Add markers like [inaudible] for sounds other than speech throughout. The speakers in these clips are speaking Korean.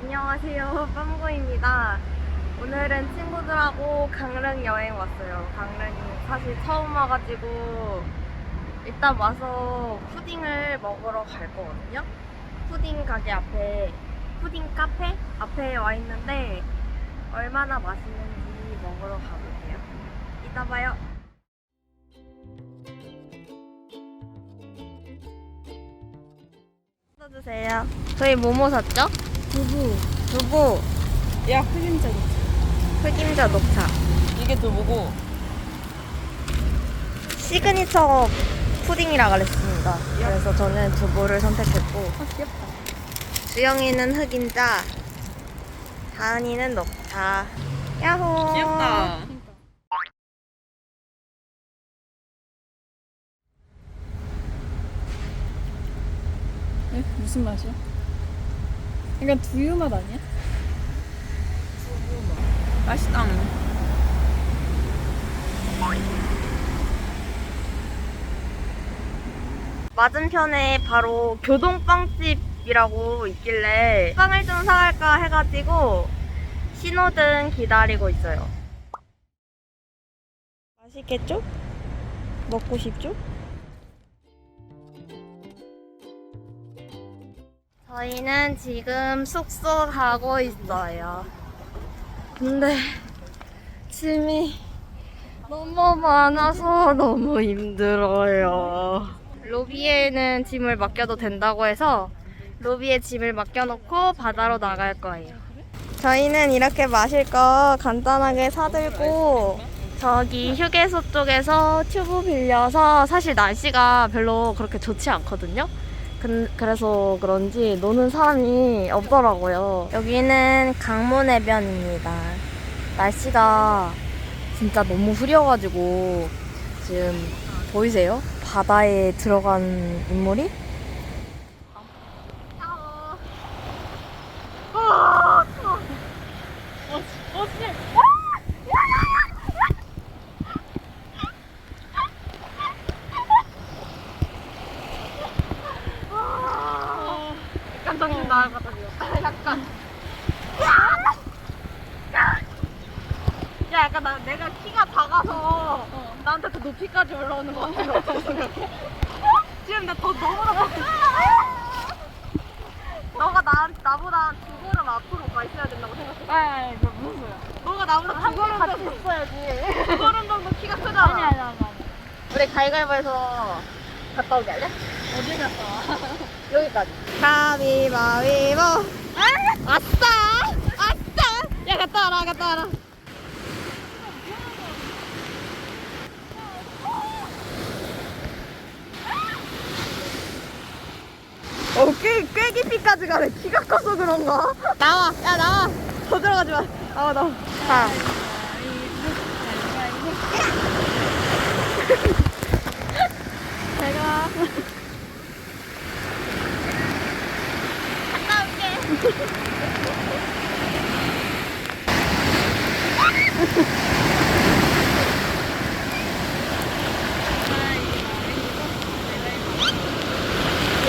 안녕하세요. [laughs] 빰고입니다. 오늘은 친구들하고 강릉 여행 왔어요. 강릉 사실 처음 와가지고 일단 와서 푸딩을 먹으러 갈 거거든요. 푸딩 가게 앞에, 푸딩 카페 앞에 와 있는데 얼마나 맛있는지 먹으러 가볼게요. 이따 봐요. 써주세요. 저희 뭐뭐 샀죠? 두부. 두부, 야, 흑임자 넣자. 흑임자 녹차. 이게 두부고. 시그니처 푸딩이라 그랬습니다. 그래서 저는 두부를 선택했고 아, 귀엽다. 주영이는 흑임자, 다은이는 녹차. 야호. 귀엽다. 에? 무슨 맛이야? 약간 두유 맛 아니야? 맛있다. 맞은편에 바로 교동빵집이라고 있길래 빵을 좀 사갈까 해가지고 신호등 기다리고 있어요. 맛있겠죠? 먹고 싶죠? 저희는 지금 숙소 가고 있어요. 근데 짐이 너무 많아서 너무 힘들어요. 로비에는 짐을 맡겨도 된다고 해서 로비에 짐을 맡겨놓고 바다로 나갈 거예요. 저희는 이렇게 마실 거 간단하게 사들고 저기 휴게소 쪽에서 튜브 빌려서 사실 날씨가 별로 그렇게 좋지 않거든요. 근- 그래서 그런지 노는 사람이 없더라고요. 여기는 강문해변입니다. 날씨가 진짜 너무 흐려가지고 지금 보이세요? 바다에 들어간 인물이? 약간 정신 나가거든요. 약간. 야, 약간 나, 내가 키가 작아서 나한테 더 높이까지 올라오는 같은데 어떻게 생각해? 지금 나더 너무 높아. 너가 나, 나보다 두 걸음 앞으로 가 있어야 된다고 생각해. 아, 이거 무슨 소리야? 너가 나보다 두 걸음 같이 정도, 있어야지. [laughs] 두 걸음 정도 키가 크잖아. 아니, 아니, 아니. 아니. 우리 가위가위바에서 갔다 오게 할래? 어디 갔다 와? 여기까지. 가위바위보. 아싸! 아싸! 야, 갔다 와라, 갔다 와라. 어, 꽤, 꽤 깊이까지 가네. 키가 커서 그런가? 나와, 야, 나와. 더 들어가지 마. 나와, 나와. 자. 제가. 갔다 올게.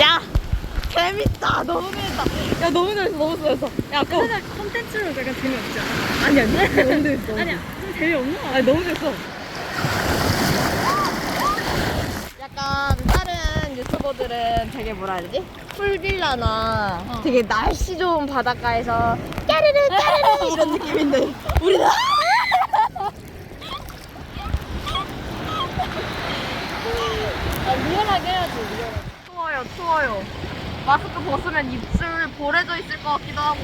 [laughs] 야! 재밌다! 너무 야, 너무 재밌어, 너무 재밌어. 야, 고! 근데 콘텐츠로 약간 재미없지 않아? 아니, 아니. 너무 재밌어. 아니야, 좀 재미없는 거 같아. 아니, 너무 재밌어. 약간 다른 유튜버들은 되게 뭐라 해야 되지? 풀빌라나 어. 되게 날씨 좋은 바닷가에서 까르르 까르르 [laughs] 이런 느낌인데 우리는 [laughs] 아, 리얼하게 해야지, 리얼하게. 추워요 추워요 마스크 벗으면 입술 보래져 있을 것 같기도 하고.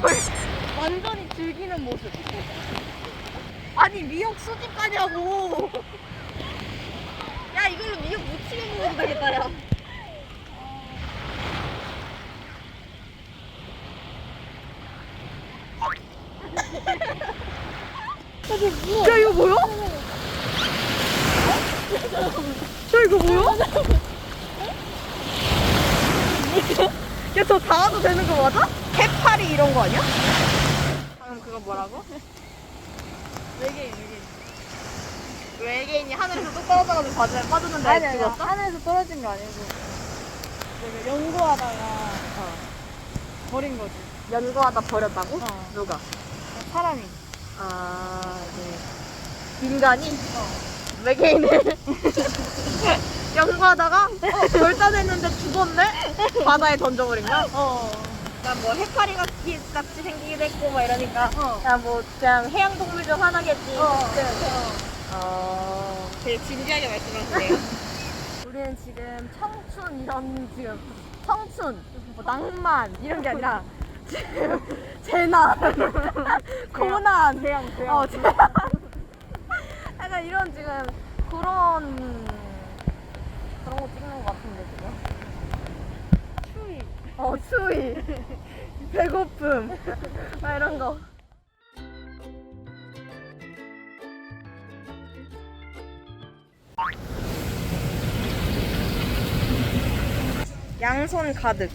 저희 [laughs] 완전히 즐기는 모습. 아니 미역 수집 가냐고. 야 이걸로 미역 무치게 먹어도 되겠다 야. 야 이거 뭐야? 야 이거 뭐야? 닿아도 되는 거 맞아? 해파리 이런 거 아니야? 방금 그거 뭐라고? [laughs] 외계인, 외계인. 외계인이 하늘에서 뚝 떨어져가지고 바다에 빠졌는데 아니, 아니, 죽었어? 하늘에서 떨어진 거 아니고. 내가 연구하다가 어. 버린 거지. 연구하다 버렸다고? 어. 누가? 사람이. 아, 네. 인간이? 외계인을 [laughs] 연구하다가 어, 결단했는데 죽었네? 바다에 던져버린 거야? 어. 그냥 뭐 해파리 같이, 같이 생기기도 했고 막 이러니까 어. 그냥 뭐 그냥 해양 동물 중 하나겠지. 어. 어. 되게 진지하게 말씀하시네요. [laughs] 우리는 지금 청춘 이런 지금 청춘, 뭐 낭만 이런 게 아니라 지금 재난, [laughs] 고난, 재앙, 재앙. 어. [laughs] 약간 이런 지금 그런 그런 거 찍는 것 같은데 지금. 추위. 어 추위, [laughs] 배고픔, 막 이런 거. 양손 가득.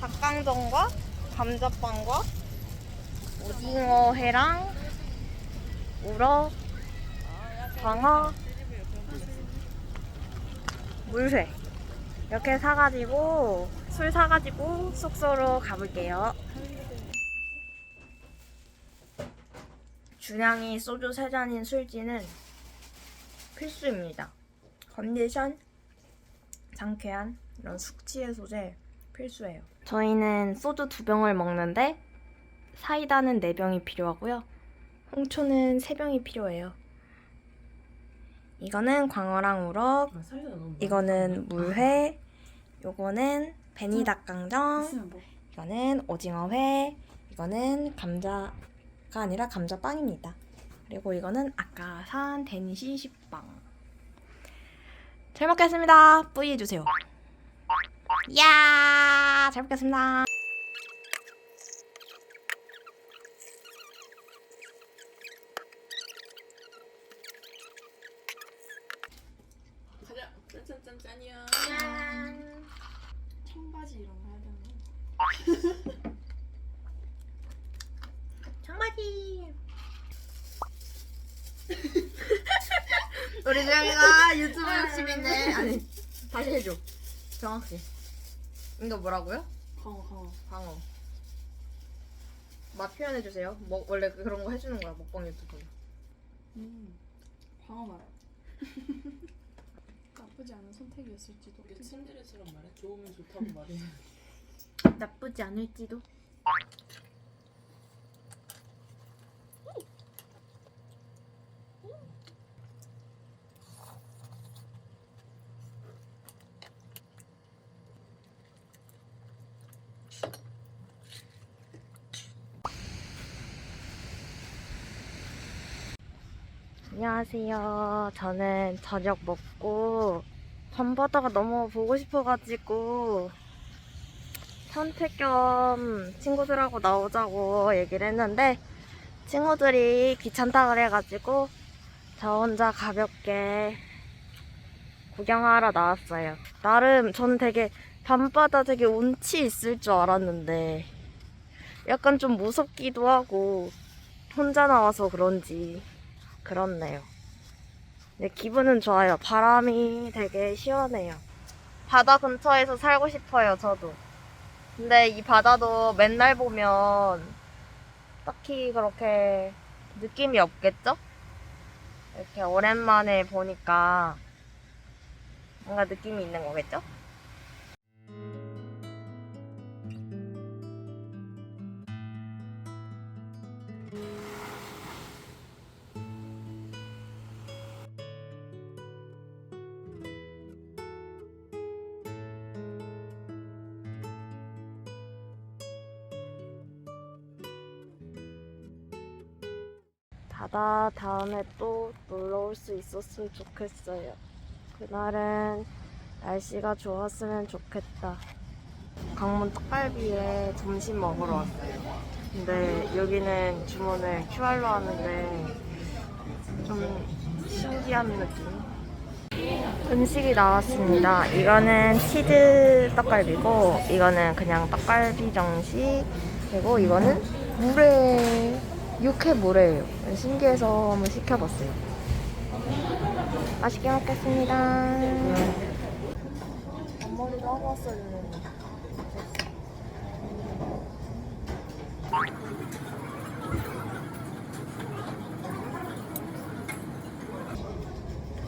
닭강정과 감자빵과 오징어 회랑 우럭, 방어, 물회 이렇게 사가지고 술 사가지고 숙소로 가볼게요. 준양이 소주 세 잔인 술지는 필수입니다. 컨디션, 상쾌한 이런 숙취 해소제 필수예요. 저희는 소주 두 병을 먹는데 사이다는 네 병이 필요하고요. 홍초는 세 병이 필요해요. 이거는 광어랑 우럭, 이거는 물회, 요거는 베니 닭강정, 있으면 뭐. 이거는 오징어회, 이거는 감자가 아니라 감자빵입니다. 그리고 이거는 아까 산 데니시 식빵. 잘 먹겠습니다. 뿌이 해주세요. 이야, 잘 먹겠습니다. 가자. 짠짠짠짠이야. 짠. 청바지 이런 거 해야 되나? 청바지. 우리 재영이가 유튜브 욕심있네. 아니, 다시 해줘. 정확히. 이거 뭐라고요? 강어, 강어. 방어. 맛 표현해 주세요. 뭐, 원래 그런 거 해주는 거야, 먹방 유튜브. 음. 광어 맛. [laughs] 나쁘지 않은 선택이었을지도. 우리 츤데레처럼 말해. 좋으면 좋다고 말해. [laughs] 나쁘지 않을지도. 안녕하세요. 저는 저녁 먹고 밤바다가 너무 보고 싶어가지고 산책 겸 친구들하고 나오자고 얘기를 했는데 친구들이 귀찮다 그래가지고 저 혼자 가볍게 구경하러 나왔어요. 나름 저는 되게 밤바다 되게 운치 있을 줄 알았는데 약간 좀 무섭기도 하고 혼자 나와서 그런지 그렇네요. 근데 기분은 좋아요. 바람이 되게 시원해요. 바다 근처에서 살고 싶어요, 저도. 근데 이 바다도 맨날 보면 딱히 그렇게 느낌이 없겠죠? 이렇게 오랜만에 보니까 뭔가 느낌이 있는 거겠죠? 바다 다음에 또 놀러 올 수 있었으면 좋겠어요. 그날은 날씨가 좋았으면 좋겠다. 강문 떡갈비에 점심 먹으러 왔어요. 근데 여기는 주문을 QR로 하는데 좀 신기한 느낌? 음식이 나왔습니다. 이거는 치즈 떡갈비고, 이거는 그냥 떡갈비 정식, 그리고 이거는 물에 육회 모래예요. 신기해서 한번 시켜봤어요. 맛있게 먹겠습니다. 앞머리도 하고 되는데.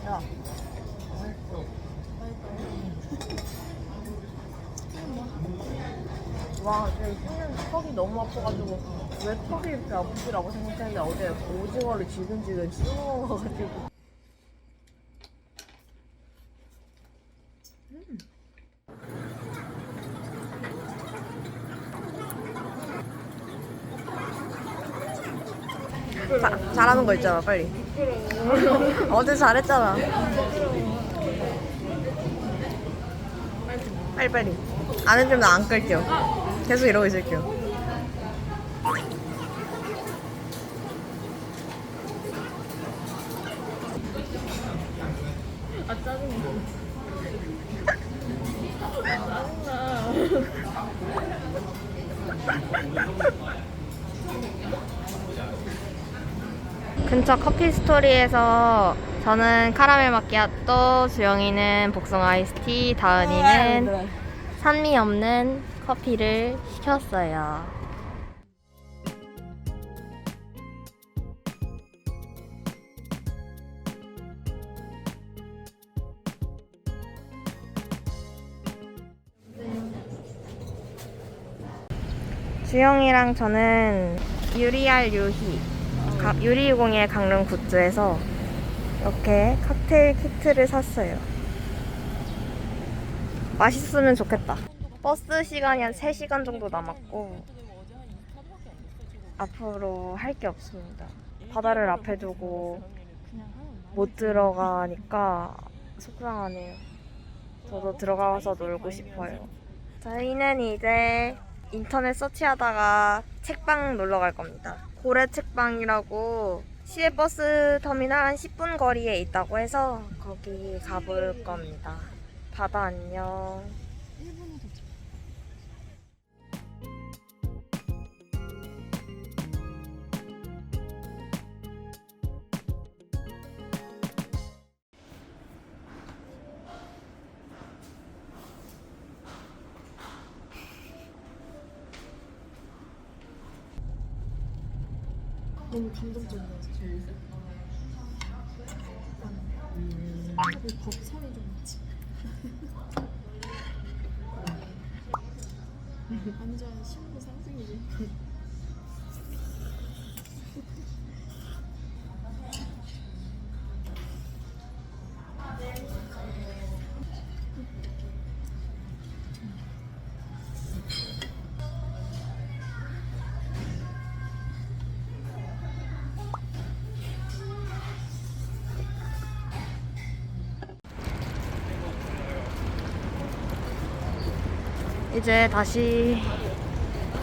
야. 와, 는 턱이 너무 아파가지고 왜 턱이 이렇게 아프지라고 생각했는데 어제 오징어를 지근지근 씹어 먹어가지고 자, 잘하는 거 있잖아, 빨리. 어제 잘했잖아. 빨리 빨리. 안 해주면 안 끌게요. 계속 이러고 있을게요. 아 짜증나. 근처 커피 스토리에서 저는 카라멜 마키아토, 주영이는 복숭아 아이스티, 다은이는 산미 없는 커피를 시켰어요. 주영이랑 저는 유리알 유희 가- 유리공예 강릉 굿즈에서 이렇게 칵테일 키트를 샀어요. 맛있으면 좋겠다. 버스 시간이 한 3시간 정도 남았고 앞으로 할 게 없습니다. 바다를 앞에 두고 못 들어가니까 속상하네요. 저도 들어가서 놀고 싶어요. 저희는 이제 인터넷 서치하다가 책방 놀러 갈 겁니다. 고래 책방이라고 시외버스 터미널 한 10분 거리에 있다고 해서 거기 가볼 겁니다. 바다 안녕. 너무 감동적이어서 재밌어. 법선이 좀 있지. [laughs] 완전 신부 상승이지. 이제 다시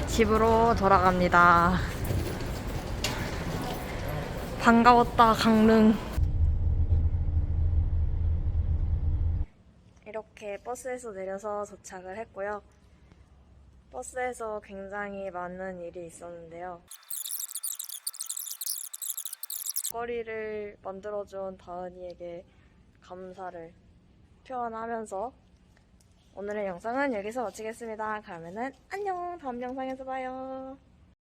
집으로 돌아갑니다. 반가웠다, 강릉. 이렇게 버스에서 내려서 도착을 했고요. 버스에서 굉장히 많은 일이 있었는데요. 거리를 만들어준 다은이에게 감사를 표현하면서 오늘의 영상은 여기서 마치겠습니다. 그러면은 안녕! 다음 영상에서 봐요.